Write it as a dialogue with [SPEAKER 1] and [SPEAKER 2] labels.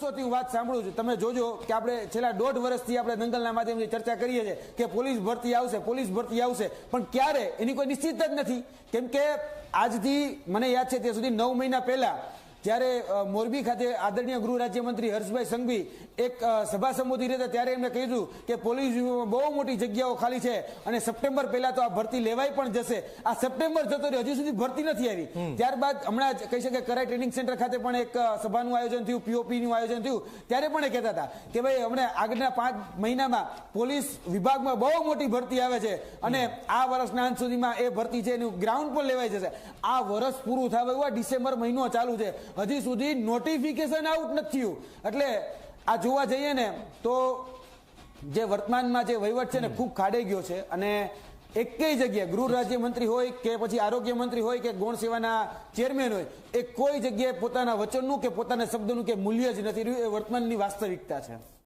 [SPEAKER 1] સાંભળું છું. તમે જોજો કે આપણે છેલ્લા દોઢ વર્ષથી આપણે દંગલના માધ્યમથી ચર્ચા કરીએ છીએ કે પોલીસ ભરતી આવશે, પોલીસ ભરતી આવશે. પણ ક્યારે? એની કોઈ નિશ્ચિત જ નથી. કેમ કે આજથી મને યાદ છે ત્યાં સુધી નવ મહિના પહેલા જ્યારે મોરબી ખાતે આદરણીય ગૃહ રાજ્યમંત્રી હર્ષભાઈ સંઘવી એક સભા સંબોધી રહ્યા ત્યારે એમણે કહ્યું કે પોલીસ વિભાગમાં બહુ મોટી જગ્યાઓ ખાલી છે અને સપ્ટેમ્બર પહેલા તો આ ભરતી લેવાઈ પણ જશે. આ સપ્ટેમ્બર જતો રહ્યો હજી સુધી ભરતી નથી આવી. ત્યારબાદ હમણાં જ કહી શકે કરાઈ ટ્રેનિંગ સેન્ટર ખાતે પણ એક સભાનું આયોજન થયું પીઓપી નું આયોજન થયું. ત્યારે પણ એ કહેતા હતા કે ભાઈ હમણાં આગળના પાંચ મહિનામાં પોલીસ વિભાગમાં બહુ મોટી ભરતી આવે છે અને આ વર્ષના અંત સુધીમાં એ ભરતી છે એનું ગ્રાઉન્ડ પણ લેવાઈ જશે. આ વર્ષ પૂરું થવા એવું આ ડિસેમ્બર મહિનો ચાલુ છે. હજી સુધી નોટિફિકેશન આઉટ નથી થયું. એટલે આ જોવા જઈએ ને, તો જે વર્તમાનમાં જે વહીવટ છે ને, ખૂબ ખાડે ગયો છે. અને એકેય જગ્યાએ ગૃહ રાજ્યમંત્રી હોય કે પછી આરોગ્ય મંત્રી હોય કે ગૌણ સેવાના ચેરમેન હોય, એ કોઈ જગ્યાએ પોતાના વચનનું કે પોતાના શબ્દનું કે મૂલ્ય જ નથી રહ્યું, એ વર્તમાનની વાસ્તવિકતા છે.